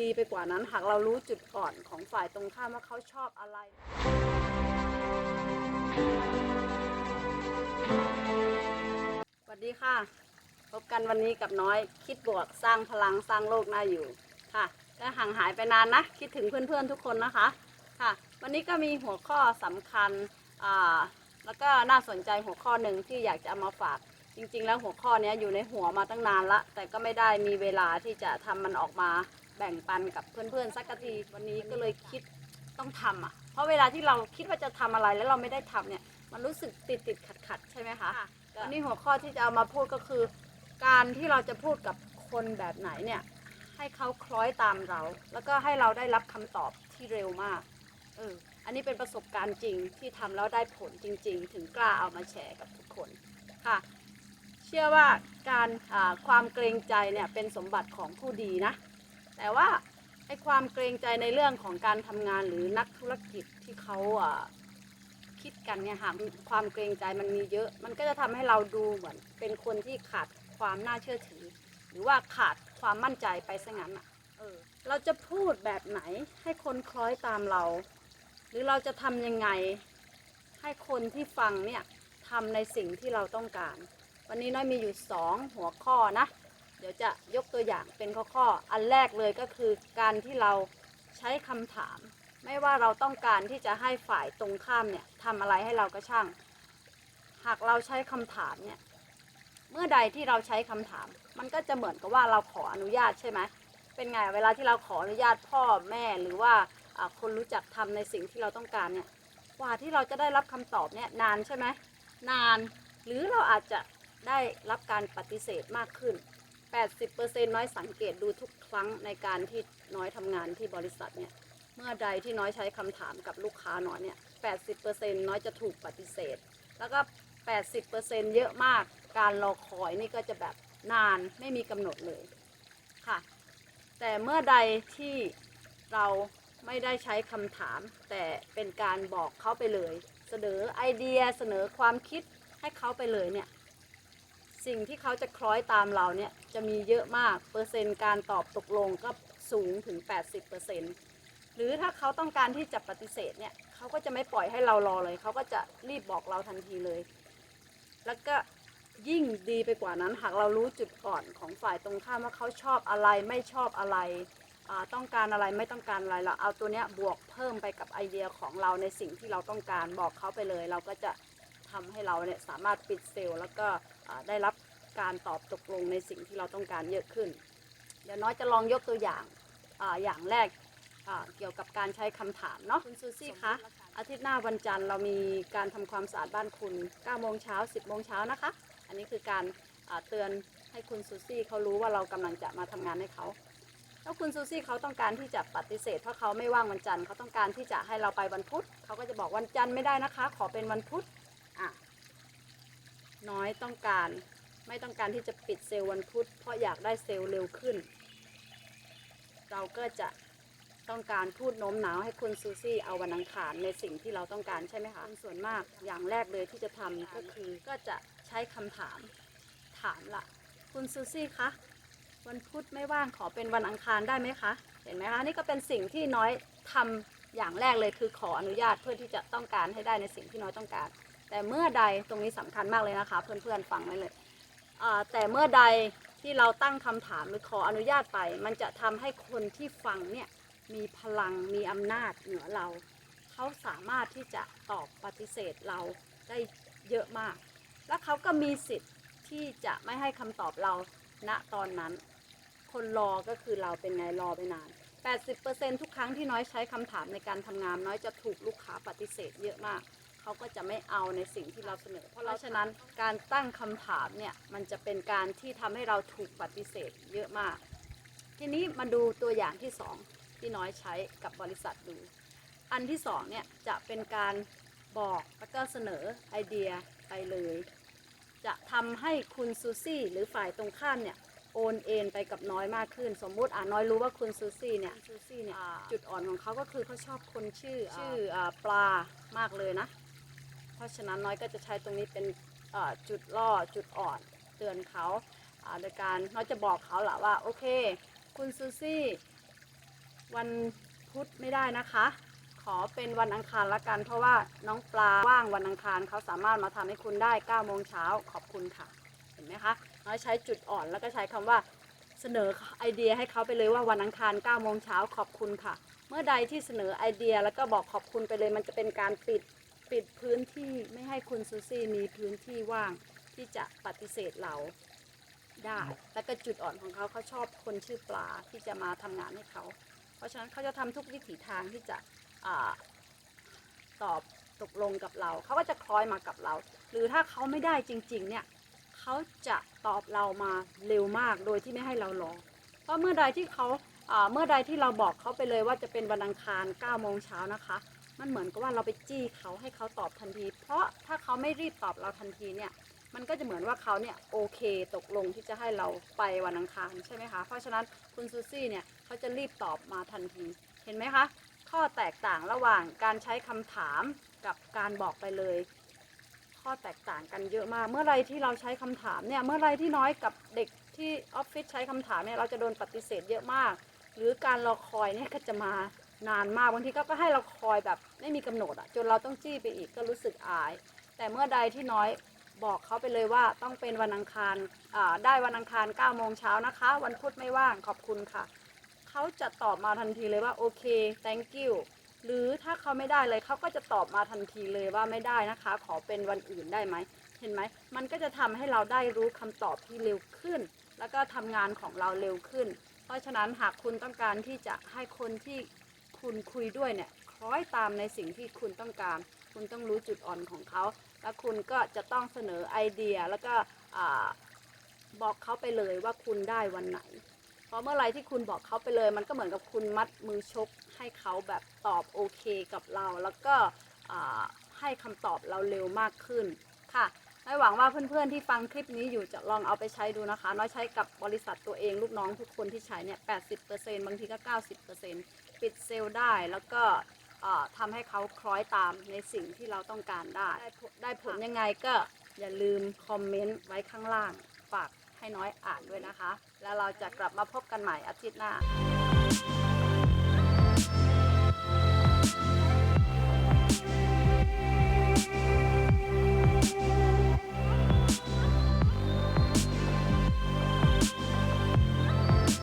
ดีไปกว่านั้น หากเรารู้จุดอ่อนของฝ่ายตรงข้ามว่าเขาชอบอะไร สวัสดีค่ะ พบกันวันนี้กับน้อยคิดบวกสร้างพลังสร้างโลกน่าอยู่ค่ะและห่างหายไปนานนะ คิดถึงเพื่อนๆทุกคนนะคะค่ะ วันนี้ก็มีหัวข้อสำคัญอ่าแล้วก็น่าสนใจหัวข้อหนึ่งที่อยากจะเอามาฝากจริงๆ แล้วหัวข้อเนี้ยอยู่ในหัวมาตั้งนานละ แต่ก็ไม่ได้มีเวลาที่จะทำมันออกมา แบ่งปันกับเพื่อนๆสักทีวันนี้ก็เลยคิดต้องทำอะ เพราะเวลาที่เราคิดว่าจะทำอะไรแล้วเราไม่ได้ทำเนี่ย มันรู้สึกติดติดขัดขัดๆใช่ไหมคะวันนี้หัวข้อที่จะเอามาพูดก็คือ การที่เราจะพูดกับคนแบบไหนเนี่ย ให้เขาคล้อยตามเรา แล้วก็ให้เราได้รับคำตอบที่เร็วมากเอออันนี้เป็นประสบการณ์จริงที่ทำแล้วได้ผลจริง ๆ ถึงกล้าเอามาแชร์กับทุกคนค่ะ เชื่อว่าการอ่าความเกรงใจเนี่ยเป็นสมบัติของผู้ดีนะ แต่ว่าไอ้ความเกรงใจในเรื่องของการทำงานหรือนักธุรกิจที่เขาอ่าคิดกันเนี่ยค่ะความเกรงใจมันมีเยอะ มันก็จะทำให้เราดูเหมือนเป็นคนที่ขาดความน่าเชื่อถือ หรือว่าขาดความมั่นใจไปซะงั้นอะเออเราจะพูดแบบไหนให้คนคล้อยตามเรา หรือเราจะทำยังไง ให้คนที่ฟังเนี่ยทำในสิ่งที่เราต้องการ วันนี้น้อยมีอยู่สองหัวข้อนะ เดี๋ยวจะยกตัวอย่างเป็นข้อๆ อันแรกเลยก็คือการที่เราใช้คำถาม ไม่ว่าเราต้องการที่จะให้ฝ่ายตรงข้ามเนี่ยทำอะไรให้เราก็ช่าง หากเราใช้คำถามเนี่ยเมื่อใดที่เราใช้คำถาม มันก็จะเหมือนกับว่าเราขออนุญาตใช่ไหมเป็นไงเวลาที่เราขออนุญาตพ่อแม่หรือว่าคนรู้จักทำในสิ่งที่เราต้องการเนี่ยกว่าที่เราจะได้รับคำตอบเนี่ยนานใช่ไหมนาน หรือเราอาจจะได้รับการปฏิเสธมากขึ้น 80%น้อยสังเกตดูทุกครั้งในการที่น้อยทำงานที่บริษัทเนี่ย เมื่อใดที่น้อยใช้คำถามกับลูกค้าน้อยเนี่ย 80%น้อยจะถูกปฏิเสธ แล้วก็ 80%เยอะมาก การรอคอยนี่ก็จะแบบนานไม่มีกำหนดเลยค่ะ แต่เมื่อใดที่เราไม่ได้ใช้คำถาม แต่เป็นการบอกเขาไปเลย เสนอไอเดียเสนอความคิดให้เขาไปเลยเนี่ย สิ่งที่เขาจะคล้อยตามเราเนี่ยจะมีเยอะมากเปอร์เซ็นต์การตอบตกลงก็สูงถึง 80%หรือถ้าเขาต้องการที่จะปฏิเสธเนี่ยเขาก็จะไม่ปล่อยให้เรารอเลย เขาก็จะรีบบอกเราทันทีเลย แล้วก็ยิ่งดีไปกว่านั้นหากเรารู้จุดอ่อนของฝ่ายตรงข้ามว่าเขาชอบอะไรไม่ชอบอะไรต้องการอะไรไม่ต้องการอะไรเราเอาตัวเนี้ยบวกเพิ่มไปกับไอเดียของเราในสิ่งที่เราต้องการบอกเขาไปเลย เราก็จะ ทำให้เราเนี่ยสามารถปิดเซลล์แล้วก็ได้รับการตอบตกลงในสิ่งที่เราต้องการเยอะขึ้น เดี๋ยวน้อยจะลองยกตัวอย่างออย่างแรกเกี่ยวกับการใช้คำถามเนาะคุณซูซี่คะอาทิตย์หน้าวันจันทร์เรามีการทำความสะอาดบ้านคุณ9โมงเช้า10โมงเช้านะคะ อันนี้คือการเตือนให้คุณซูซี่เขารู้ว่าเรากำลังจะมาทำงานให้เขาถ้าคุณซูซี่เขาต้องการที่จะปฏิเสธเพราะเขาไม่ว่างวันจันทร์เขาต้องการที่จะให้เราไปวันพุธเขาก็จะบอกวันจันทร์ไม่ได้นะคะ ขอเป็นวันพุธ น้อยต้องการ ไม่ต้องการที่จะปิดเซลล์วันพุธเพราะอยากได้เซลล์เร็วขึ้น เราก็จะต้องการพูดโน้มน้าวให้คุณซูซี่เอาวันอังคารในสิ่งที่เราต้องการใช่ไหมคะส่วนมากอย่างแรกเลยที่จะทำก็คือก็จะใช้คำถาม ถามละคุณซูซี่คะวันพุธไม่ว่างขอเป็นวันอังคารได้ไหมคะ เห็นไหมคะนี่ก็เป็นสิ่งที่น้อยทำอย่างแรกเลยคือขออนุญาตเพื่อที่จะต้องการให้ได้ในสิ่งที่น้อยต้องการ แต่เมื่อใดตรงนี้สำคัญมากเลยนะคะ เพื่อนๆฟังไว้เลยแต่เมื่อใดที่เราตั้งคำถามหรือขออนุญาตไป มันจะทำให้คนที่ฟังเนี่ยมีพลังมีอำนาจเหนือเรา เขาสามารถที่จะตอบปฏิเสธเราได้เยอะมาก และเขาก็มีสิทธิ์ที่จะไม่ให้คำตอบเราณตอนนั้น คนรอก็คือเราเป็นไงรอไปนาน 80%ทุกครั้งที่น้อยใช้คำถามในการทำงานน้อยจะถูกลูกค้าปฏิเสธเยอะมาก เขาก็จะไม่เอาในสิ่งที่เราเสนอ เพราะฉะนั้นการตั้งคำถามเนี่ยมันจะเป็นการที่ทำให้เราถูกปฏิเสธเยอะมาก ทีนี้มาดูตัวอย่างที่สองที่น้อยใช้กับบริษัทดู อันที่สองเนี่ยจะเป็นการบอกแล้วก็เสนอไอเดียไปเลย จะทำให้คุณซูซี่หรือฝ่ายตรงข้ามเนี่ยโอนเอ็นไปกับน้อยมากขึ้น สมมุติอ่าน้อยรู้ว่าคุณซูซี่เนี่ยซูซี่เนี่ยจุดอ่อนของเขาก็คือเขาชอบคนชื่อชื่ออาปลามากเลยนะ เพราะฉะนั้นน้อยก็จะใช้ตรงนี้เป็นจุดล่อจุดอ่อนเตือนเขาโดยการน้อยจะบอกเขาแหละว่าโอเค คุณซูซี่ วันพุธไม่ได้นะคะ ขอเป็นวันอังคารละกัน เพราะว่าน้องปลาว่างวันอังคารเขาสามารถมาทำให้คุณได้9โมงเช้าขอบคุณค่ะ เห็นไหมคะน้อยใช้จุดอ่อนแล้วก็ใช้คำว่าเสนอไอเดียให้เขาไปเลยว่าวันอังคาร9โมงเช้าขอบคุณค่ะ เมื่อใดที่เสนอไอเดียแล้วก็บอกขอบคุณไปเลย มันจะเป็นการปิด ปิดพื้นที่ไม่ให้คุณซูซี่มีพื้นที่ว่างที่จะปฏิเสธเราได้ แล้วก็จุดอ่อนของเขาเขาชอบคนชื่อปลาที่จะมาทำงานให้เขา เพราะฉะนั้นเขาจะทำทุกวิถีทางที่จะอตอบตกลงกับเรา เขาก็จะคล้อยมากับเรา หรือถ้าเขาไม่ได้จริง ๆ เนี่ยเขาจะตอบเรามาเร็วมากโดยที่ไม่ให้เรารอ เพราะเมื่อใดที่เขาอ่าเมื่อใดที่เราบอกเขาไปเลยว่าจะเป็นวันอังคาร9โมงเช้านะคะ มันเหมือนกับว่าเราไปจี้เขาให้เขาตอบทันที เพราะถ้าเขาไม่รีบตอบเราทันทีเนี่ย มันก็จะเหมือนว่าเขาเนี่ยโอเคตกลงที่จะให้เราไปวันอังคารใช่ไหมคะ เพราะฉะนั้นคุณซูซี่เนี่ยเขาจะรีบตอบมาทันที เห็นไหมคะ ข้อแตกต่างระหว่างการใช้คำถามกับการบอกไปเลย ข้อแตกต่างกันเยอะมาก เมื่อไรที่เราใช้คำถามเนี่ย เมื่อไรที่น้อยกับเด็กที่ออฟฟิศใช้คำถามเนี่ย เราจะโดนปฏิเสธเยอะมาก หรือการรอคอยเนี่ยก็จะมา นานมากบางทีก็ก็ให้เราคอยแบบไม่มีกำหนดอะจนเราต้องจี้ไปอีกก็รู้สึกอาย แต่เมื่อใดที่น้อยบอกเขาไปเลยว่าต้องเป็นวันอังคารได้วันอังคาร9โมงเช้านะคะ วันพุธไม่ว่างขอบคุณค่ะ เขาจะตอบมาทันทีเลยว่าโอเค thank you หรือถ้าเขาไม่ได้เลยเขาก็จะตอบมาทันทีเลยว่าไม่ได้นะคะ ขอเป็นวันอื่นได้ไหมเห็นไหมมันก็จะทำให้เราได้รู้คำตอบที่เร็วขึ้น แล้วก็ทำงานของเราเร็วขึ้น เพราะฉะนั้นหากคุณต้องการที่จะให้คนที่ คุณคุยด้วยเนี่ยคล้อยตามในสิ่งที่คุณต้องการ คุณต้องรู้จุดอ่อนของเขา แล้วคุณก็จะต้องเสนอไอเดียแล้วก็บอกเขาไปเลยว่าคุณได้วันไหน เพราะเมื่อไรที่คุณบอกเขาไปเลย มันก็เหมือนกับคุณมัดมือชก ให้เขาแบบตอบโอเคกับเรา แล้วก็ให้คำตอบเราเร็วมากขึ้นค่ะ ไม่หวังว่าเพื่อนๆที่ฟังคลิปนี้อยู่จะลองเอาไปใช้ดูนะคะ น้อยใช้กับบริษัทตัวเองลูกน้องทุกคนที่ใช้เนี่ย80%บางทีก็ 90%ปิดเซลล์ได้แล้วก็อ่าทำให้เขาคล้อยตามในสิ่งที่เราต้องการได้ได้ผลได้ผลยังไงก็อย่าลืมคอมเมนต์ไว้ข้างล่าง ฝากให้น้อยอ่านด้วยนะคะ แล้วเราจะกลับมาพบกันใหม่อาทิตย์หน้า